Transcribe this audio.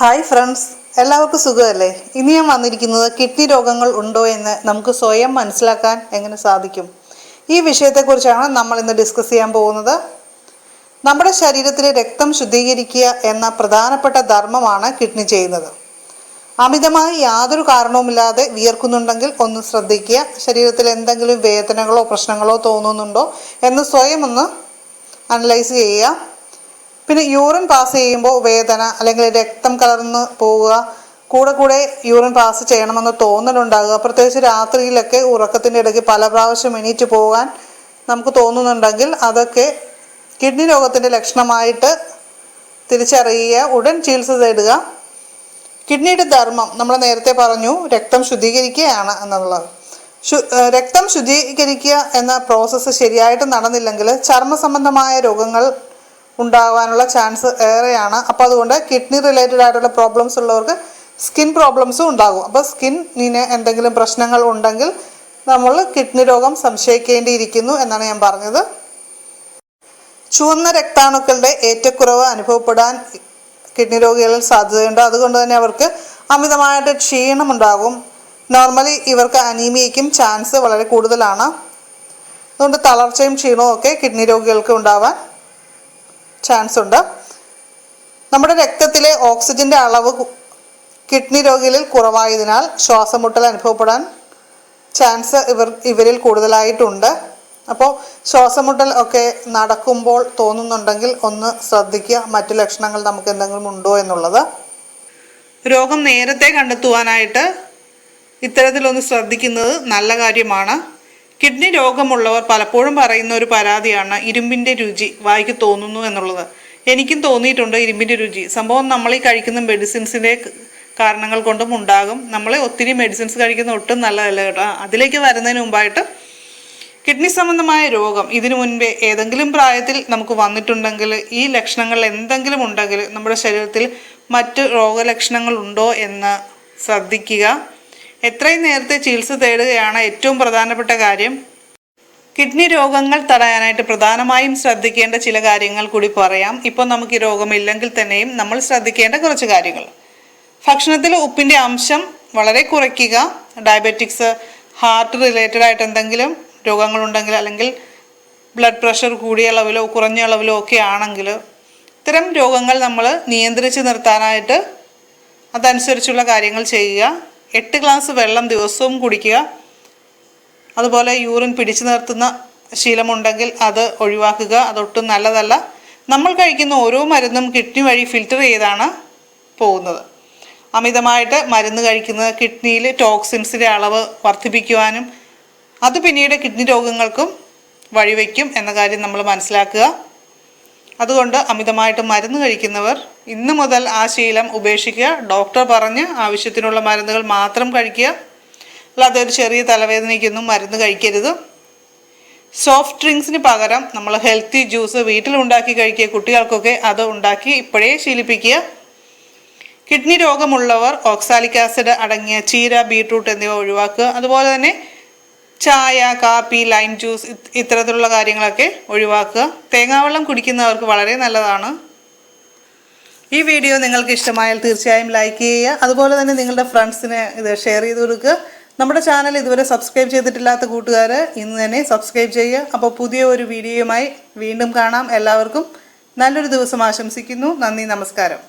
Hi friends എല്ലാവർക്കും സുഖമല്ലേ? ഇനി ഞാൻ വന്നിരിക്കുന്നത് കിഡ്നി രോഗങ്ങൾ ഉണ്ടോ എന്ന് നമുക്ക് സ്വയം മനസ്സിലാക്കാൻ എങ്ങനെ സാധിക്കും? ഈ വിഷയത്തെക്കുറിച്ചാണ് നമ്മൾ ഇന്ന് ഡിസ്കസ് ചെയ്യാൻ പോകുന്നത്. നമ്മുടെ ശരീരത്തിലെ രക്തം ശുദ്ധീകരിക്കുക എന്ന പ്രധാനപ്പെട്ട ധർമ്മമാണ് കിഡ്നി ചെയ്യുന്നത്. അമിതമായി യാതൊരു കാരണവുമില്ലാതെ വിയർക്കുന്നുണ്ടെങ്കിൽ ഒന്ന് ശ്രദ്ധിക്കുക. ശരീരത്തിൽ എന്തെങ്കിലും വേദനകളോ പ്രശ്നങ്ങളോ തോന്നുന്നുണ്ടോ എന്ന് സ്വയം ഒന്ന് അനലൈസ് ചെയ്യുക. പിന്നെ യൂറിൻ പാസ് ചെയ്യുമ്പോൾ വേദന അല്ലെങ്കിൽ രക്തം കലർന്ന് പോവുക കൂടെ കൂടെ യൂറിൻ പാസ് ചെയ്യണമെന്ന് തോന്നലുണ്ടാകുക. പ്രത്യേകിച്ച് രാത്രിയിലൊക്കെ ഉറക്കത്തിന്റെ ഇടയ്ക്ക് പല പ്രാവശ്യം എണീറ്റ് പോകാൻ നമുക്ക് തോന്നുന്നുണ്ടെങ്കിൽ അതൊക്കെ കിഡ്നി രോഗത്തിന്റെ ലക്ഷണമായിട്ട് തിരിച്ചറിയുക ഉടൻ ചികിത്സ തേടുക. കിഡ്നിയുടെ ധർമ്മം നമ്മൾ നേരത്തെ പറഞ്ഞു രക്തം ശുദ്ധീകരിക്കുകയാണ് എന്നുള്ളത്. രക്തം ശുദ്ധീകരിക്കുക എന്ന പ്രോസസ്സ് ശരിയായിട്ട് നടന്നില്ലെങ്കിൽ ചർമ്മ സംബന്ധമായ രോഗങ്ങൾ ഉണ്ടാകാനുള്ള ചാൻസ് ഏറെയാണ്. അപ്പോൾ അതുകൊണ്ട് കിഡ്നി റിലേറ്റഡ് ആയിട്ടുള്ള പ്രോബ്ലംസ് ഉള്ളവർക്ക് സ്കിൻ പ്രോബ്ലംസും ഉണ്ടാകും. അപ്പോൾ സ്കിന്നിന് എന്തെങ്കിലും പ്രശ്നങ്ങൾ ഉണ്ടെങ്കിൽ നമ്മൾ കിഡ്നി രോഗം സംശയിക്കേണ്ടിയിരിക്കുന്നു എന്നാണ് ഞാൻ പറഞ്ഞത്. ചുവന്ന രക്താണുക്കളുടെ ഏറ്റക്കുറവ് അനുഭവപ്പെടാൻ കിഡ്നി രോഗികളിൽ സാധ്യതയുണ്ട്. അതുകൊണ്ട് തന്നെ അവർക്ക് അമിതമായിട്ട് ക്ഷീണം ഉണ്ടാകും നോർമലി ഇവർക്ക് അനീമിയയ്ക്കും ചാൻസ് വളരെ കൂടുതലാണ്. അതുകൊണ്ട് തളർച്ചയും ക്ഷീണവും ഒക്കെ കിഡ്നി രോഗികൾക്ക് ഉണ്ടാവാൻ ചാൻസ് ഉണ്ട്. നമ്മുടെ രക്തത്തിലെ ഓക്സിജന്റെ അളവ് കിഡ്നി രോഗികളിൽ കുറവായതിനാൽ ശ്വാസമുട്ടൽ അനുഭവപ്പെടാൻ ചാൻസ് ഇവർ ഇവരിൽ കൂടുതലായിട്ടുണ്ട്. അപ്പോൾ ശ്വാസമുട്ടൽ ഒക്കെ നടക്കുമ്പോൾ തോന്നുന്നുണ്ടെങ്കിൽ ഒന്ന് ശ്രദ്ധിക്കുക മറ്റു ലക്ഷണങ്ങൾ നമുക്ക് എന്തെങ്കിലും ഉണ്ടോ എന്നുള്ളത്. രോഗം നേരത്തെ കണ്ടെത്തുവാനായിട്ട് ഇത്തരത്തിലൊന്ന് ശ്രദ്ധിക്കുന്നത് നല്ല കാര്യമാണ്. കിഡ്നി രോഗമുള്ളവർ പലപ്പോഴും പറയുന്ന ഒരു പരാതിയാണ് ഇരുമ്പിന്റെ രുചി. വായിക്ക് തോന്നുന്നു എന്നുള്ളത്. എനിക്കും തോന്നിയിട്ടുണ്ട് ഇരുമ്പിന്റെ രുചി. സംഭവം നമ്മൾ ഈ കഴിക്കുന്ന മെഡിസിൻസിന്റെ കാരണങ്ങൾ കൊണ്ടും ഉണ്ടാകും. നമ്മൾ ഒത്തിരി മെഡിസിൻസ് കഴിക്കുന്ന ഒട്ടും നല്ലതല്ല കേട്ടോ. അതിലേക്ക് വരുന്നതിന് മുമ്പായിട്ട് കിഡ്നി സംബന്ധമായ രോഗം. ഇതിനു മുൻപേ ഏതെങ്കിലും പ്രായത്തിൽ നമുക്ക് വന്നിട്ടുണ്ടെങ്കിൽ ഈ ലക്ഷണങ്ങൾ എന്തെങ്കിലും ഉണ്ടെങ്കിൽ നമ്മുടെ ശരീരത്തിൽ മറ്റ് രോഗലക്ഷണങ്ങൾ ഉണ്ടോ എന്ന് ശ്രദ്ധിക്കുക. എത്രയും നേരത്തെ ചികിത്സ തേടുകയാണ് ഏറ്റവും പ്രധാനപ്പെട്ട കാര്യം. കിഡ്നി രോഗങ്ങൾ തടയാനായിട്ട് പ്രധാനമായും ശ്രദ്ധിക്കേണ്ട ചില കാര്യങ്ങൾ കൂടി പറയാം. ഇപ്പോൾ നമുക്ക് ഈ രോഗമില്ലെങ്കിൽ തന്നെയും നമ്മൾ ശ്രദ്ധിക്കേണ്ട കുറച്ച് കാര്യങ്ങൾ. ഭക്ഷണത്തിൽ ഉപ്പിന്റെ അംശം വളരെ കുറയ്ക്കുക. ഡയബറ്റിക്സ് ഹാർട്ട് റിലേറ്റഡ് ആയിട്ട് എന്തെങ്കിലും രോഗങ്ങളുണ്ടെങ്കിൽ അല്ലെങ്കിൽ ബ്ലഡ് പ്രഷർ കൂടിയ അളവിലോ കുറഞ്ഞ അളവിലോ ഒക്കെ ആണെങ്കിൽ ഇത്തരം രോഗങ്ങൾ നമ്മൾ നിയന്ത്രിച്ച് നിർത്താനായിട്ട് അതനുസരിച്ചുള്ള കാര്യങ്ങൾ ചെയ്യുക. എട്ട് ഗ്ലാസ് വെള്ളം ദിവസവും കുടിക്കുക. അതുപോലെ യൂറിൻ പിടിച്ചു നിർത്തുന്ന ശീലമുണ്ടെങ്കിൽ അത് ഒഴിവാക്കുക. അതൊട്ടും നല്ലതല്ല. നമ്മൾ കഴിക്കുന്ന ഓരോ മരുന്നും കിഡ്നി വഴി ഫിൽറ്റർ ചെയ്താണ് പോകുന്നത്. അമിതമായിട്ട് മരുന്ന് കഴിക്കുന്നത് കിഡ്നിയിൽ ടോക്സിൻസിന്റെ അളവ് വർദ്ധിപ്പിക്കുവാനും അത് പിന്നീട് കിഡ്നി രോഗങ്ങൾക്കും വഴിവെക്കും എന്ന കാര്യം നമ്മൾ മനസ്സിലാക്കുക. അതുകൊണ്ട് അമിതമായിട്ട് മരുന്ന് കഴിക്കുന്നവർ ഇന്ന് മുതൽ ആ ശീലം ഉപേക്ഷിക്കുക. ഡോക്ടർ പറഞ്ഞ് ആവശ്യത്തിനുള്ള മരുന്നുകൾ മാത്രം കഴിക്കുക. അല്ലാതെ ഒരു ചെറിയ തലവേദനയ്ക്കൊന്നും മരുന്ന് കഴിക്കരുത്. സോഫ്റ്റ് ഡ്രിങ്ക്സിന് പകരം നമ്മൾ ഹെൽത്തി ജ്യൂസ് വീട്ടിലുണ്ടാക്കി കഴിക്കുക. കുട്ടികൾക്കൊക്കെ അത് ഉണ്ടാക്കി ഇപ്പോഴേ ശീലിപ്പിക്കുക. കിഡ്നി രോഗമുള്ളവർ ഓക്സാലിക് ആസിഡ് അടങ്ങിയ ചീര ബീട്രൂട്ട് എന്നിവ ഒഴിവാക്കുക. അതുപോലെ തന്നെ ചായ കാപ്പി ലൈം ജ്യൂസ് ഇത്തരത്തിലുള്ള കാര്യങ്ങളൊക്കെ ഒഴിവാക്കുക. തേങ്ങാവെള്ളം കുടിക്കുന്നവർക്ക് വളരെ നല്ലതാണ്. ഈ വീഡിയോ നിങ്ങൾക്ക് ഇഷ്ടമായാൽ തീർച്ചയായും ലൈക്ക് ചെയ്യുക. അതുപോലെ തന്നെ നിങ്ങളുടെ ഫ്രണ്ട്സിന് ഇത് ഷെയർ ചെയ്ത് കൊടുക്കുക. നമ്മുടെ ചാനൽ ഇതുവരെ സബ്സ്ക്രൈബ് ചെയ്തിട്ടില്ലാത്ത കൂട്ടുകാർ ഇന്ന് തന്നെ സബ്സ്ക്രൈബ് ചെയ്യുക. അപ്പോൾ പുതിയ ഒരു വീഡിയോയുമായി വീണ്ടും കാണാം. എല്ലാവർക്കും നല്ലൊരു ദിവസം ആശംസിക്കുന്നു. നന്ദി നമസ്കാരം.